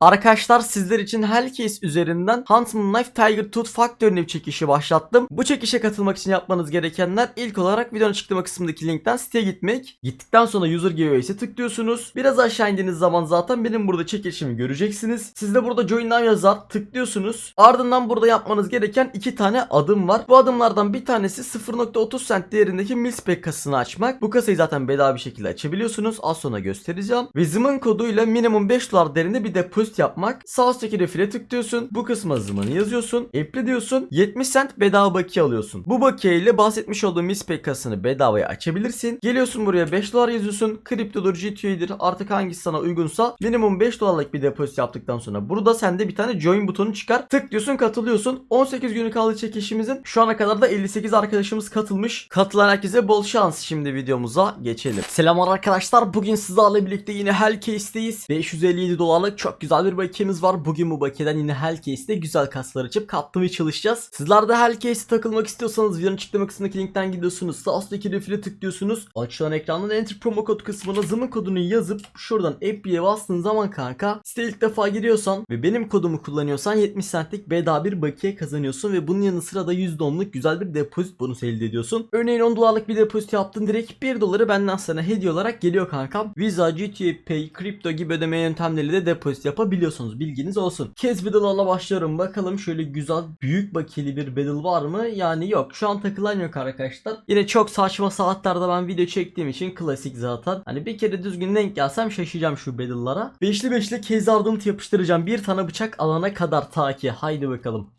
Arkadaşlar sizler için Hellcase üzerinden Huntsman Knife Tiger Tooth Factory'nin bir çekişi başlattım. Bu çekişe katılmak için yapmanız gerekenler ilk olarak videonun açıklama kısmındaki linkten siteye gitmek. Gittikten sonra User Giveaway'e tıklıyorsunuz. Biraz aşağı indiğiniz zaman zaten benim burada çekilişimi göreceksiniz. Siz de burada Join Now yazar tıklıyorsunuz. Ardından burada yapmanız gereken iki tane adım var. Bu adımlardan bir tanesi 0.30 cent değerindeki Milspec kasasını açmak. Bu kasayı zaten bedava bir şekilde açabiliyorsunuz. Az sonra göstereceğim. Ve Zımın koduyla minimum 5 dolar değerinde bir depozit yapmak. Sağ üstteki refile tıklıyorsun. Bu kısma zımını yazıyorsun. Apply diyorsun. 70 cent bedava bakiye alıyorsun. Bu bakiye ile bahsetmiş olduğum Milspec kasasını bedavaya açabilirsin. Geliyorsun buraya 5 dolar yazıyorsun. Kriptodur, GTU'dur artık hangisi sana uygunsa minimum 5 dolarlık bir depozit yaptıktan sonra burada sende bir tane join butonu çıkar. Tıklıyorsun katılıyorsun. 18 günü kaldı çekişimizin. Şu ana kadar da 58 arkadaşımız katılmış. Katılan herkese bol şans. Şimdi videomuza geçelim. Selamlar arkadaşlar. Bugün sizlerle birlikte yine Hellcase'deyiz. 557 dolarlık çok güzel bir bakiyemiz var. Bugün bu bakiyeden yine Hellcase'de güzel kaslar açıp katlamaya çalışacağız. Sizler de Hellcase'e takılmak istiyorsanız videonun açıklama kısmındaki linkten gidiyorsunuz. Sağ üstteki refile tıklıyorsunuz. Açılan ekrandan enter promo kod kısmına zımın kodunu yazıp şuradan app'ye bastığın zaman kanka site ilk defa giriyorsan ve benim kodumu kullanıyorsan 70 centlik bedava bir bakiye kazanıyorsun ve bunun yanı sıra da %10'luk güzel bir depozit bonusu elde ediyorsun. Örneğin 10 dolarlık bir depozit yaptın direkt 1 doları benden sana hediye olarak geliyor kankam. Visa, GTA Pay, kripto gibi ödeme yöntemleriyle de depozit yapabiliyorsunuz. Bilginiz olsun. Kez Battle'larla başlıyorum. Bakalım şöyle güzel büyük bakiyeli bir battle var mı? Yani yok. Şu an takılan yok arkadaşlar. Yine çok saçma saatlerde ben video çektiğim için klasik zaten. Hani bir kere düzgün denk gelsem şaşacağım şu battle'lara. Beşli beşli kez ardımı yapıştıracağım. Bir tane bıçak alana kadar ta ki. Haydi bakalım.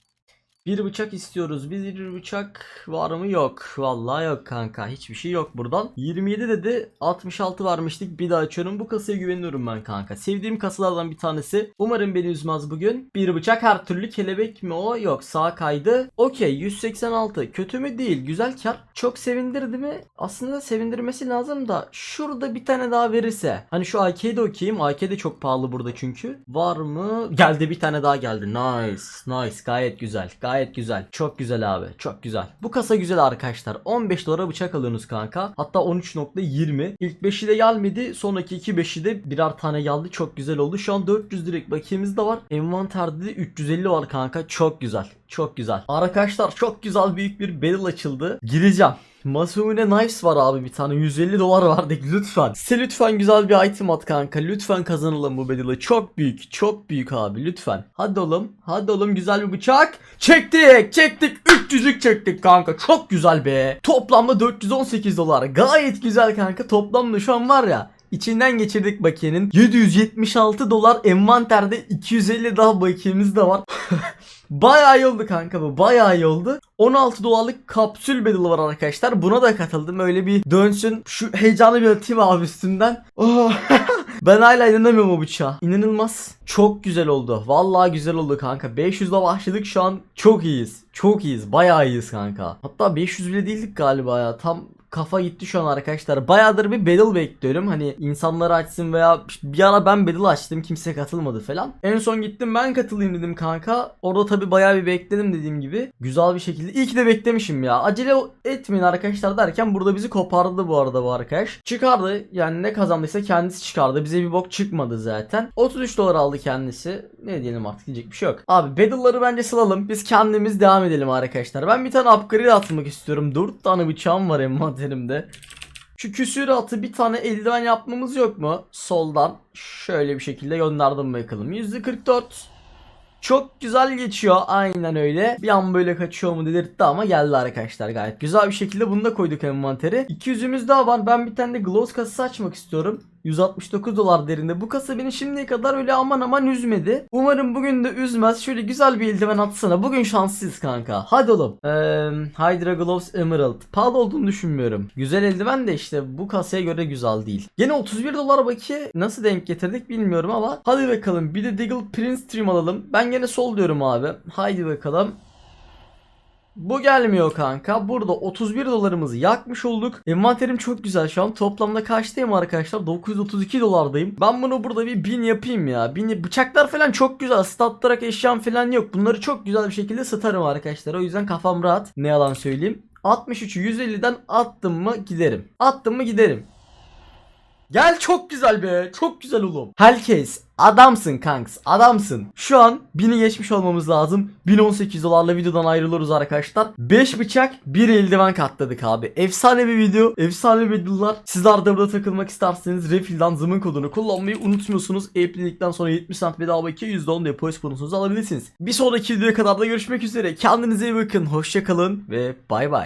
Bir bıçak istiyoruz. Bir, bir bıçak var mı? Yok. Vallahi yok kanka. Hiçbir şey yok buradan. 27 dedi. 66 vermiştik. Bir daha açıyorum. Bu kasaya güveniyorum ben kanka. Sevdiğim kasalardan bir tanesi. Umarım beni üzmez bugün. Bir bıçak her türlü kelebek mi o? Yok. Sağ kaydı. Okey. 186. Kötü mü değil. Güzel kar. Çok sevindirdi mi? Aslında sevindirmesi lazım da şurada bir tane daha verirse. Hani şu AK'de okeyim. AK de çok pahalı burada çünkü. Var mı? Geldi bir tane daha geldi. Nice. Nice. Gayet güzel. Gayet güzel. Çok güzel abi. Çok güzel. Bu kasa güzel arkadaşlar. 15 dolara bıçak alıyorsunuz kanka. Hatta 13.20. İlk 5'i de gelmedi. Sonraki 2 5'i de birer tane geldi. Çok güzel oldu. Şu an 400 direkt bakiyemiz de var. Envanterde de 350 var kanka. Çok güzel. Çok güzel. Arkadaşlar çok güzel büyük bir battle açıldı. Gireceğim. Masumune Knives var abi bir tane 150 dolar verdik lütfen. Size lütfen güzel bir item at kanka. Lütfen kazanalım bu battle'ı. Çok büyük. Çok büyük abi lütfen. Hadi oğlum. Hadi oğlum güzel bir bıçak. Çektik. Çektik. 300'lük çektik kanka. Çok güzel be. Toplamda 418 dolar. Gayet güzel kanka. Toplamda şu an var ya. İçinden geçirdik bakiyenin. 776 dolar envanterde 250 daha bakiyemiz de var. Bayağı iyi oldu kanka bu. Bayağı iyi oldu. 16 dolarlık kapsül battle var arkadaşlar. Buna da katıldım. Öyle bir dönsün. Şu heyecanı bir atayım abi üstünden. Oh. ben hala inanamıyorum o bıçağa. İnanılmaz. Çok güzel oldu. Vallahi güzel oldu kanka. 500'le başladık şu an. Çok iyiyiz. Çok iyiyiz. Bayağı iyiyiz kanka. Hatta 500 bile değildik galiba ya. Tam kafa gitti şu an arkadaşlar. Bayağıdır bir battle bekliyorum. Hani insanlar açsın veya bir ara ben battle açtım kimse katılmadı falan. En son gittim ben katılayım dedim kanka. Orada tabi bayağı bir bekledim dediğim gibi. Güzel bir şekilde. İyi ki de beklemişim ya. Acele etmeyin arkadaşlar derken burada bizi kopardı bu arada bu arkadaş. Çıkardı. Yani ne kazandıysa kendisi çıkardı. Bize bir bok çıkmadı zaten. 33 dolar aldı kendisi. Ne diyelim artık diyecek bir şey yok. Abi battle'ları bence sılalım. Biz kendimiz devam edelim arkadaşlar. Ben bir tane upgrade atmak istiyorum. 4 tane bıçağım var envanterimde. Şu küsüratı bir tane eldiven yapmamız yok mu? Soldan şöyle bir şekilde gönderdim bakalım. %44. Çok güzel geçiyor aynen öyle. Bir an böyle kaçıyor mu dedirtti ama geldi arkadaşlar gayet güzel bir şekilde bunu da koyduk envantere. 200'ümüz daha var. Ben bir tane de gloss kasası açmak istiyorum. 169 dolar derinde. Bu kasa beni şimdiye kadar öyle aman aman üzmedi. Umarım bugün de üzmez. Şöyle güzel bir eldiven atsana. Bugün şanslıyız kanka. Hadi oğlum. Ee, Hydra Gloves Emerald. Pahalı olduğunu düşünmüyorum. Güzel eldiven de işte bu kasaya göre güzel değil. Yine 31 dolar bakiye nasıl denk getirdik bilmiyorum ama hadi bakalım. Bir de Deagle Prince Stream alalım. Ben gene sol diyorum abi. Haydi bakalım. Bu gelmiyor kanka. Burada 31 dolarımızı yakmış olduk. Envanterim çok güzel şu an. Toplamda kaçtayım arkadaşlar? 932 dolardayım. Ben bunu burada bir bin yapayım ya. Bin bıçaklar falan çok güzel. Statlarak eşyam falan yok. Bunları çok güzel bir şekilde satarım arkadaşlar. O yüzden kafam rahat. Ne yalan söyleyeyim. 63'ü 150'den attım mı giderim. Attım mı giderim. Gel çok güzel be. Çok güzel oğlum. Herkes adamsın kanks. Adamsın. Şu an 1000'i geçmiş olmamız lazım. 1018 dolarla videodan ayrılıyoruz arkadaşlar. 5 bıçak 1 eldiven katladık abi. Efsane bir video. Efsane bir videolar. Sizler de burada takılmak isterseniz Refil'den zımın kodunu kullanmayı unutmuyorsunuz. Apple'likten sonra 70 cent bedava 200 don depozit bonusunuzu alabilirsiniz. Bir sonraki videoya kadar da görüşmek üzere. Kendinize iyi bakın. Hoşçakalın ve bay bay.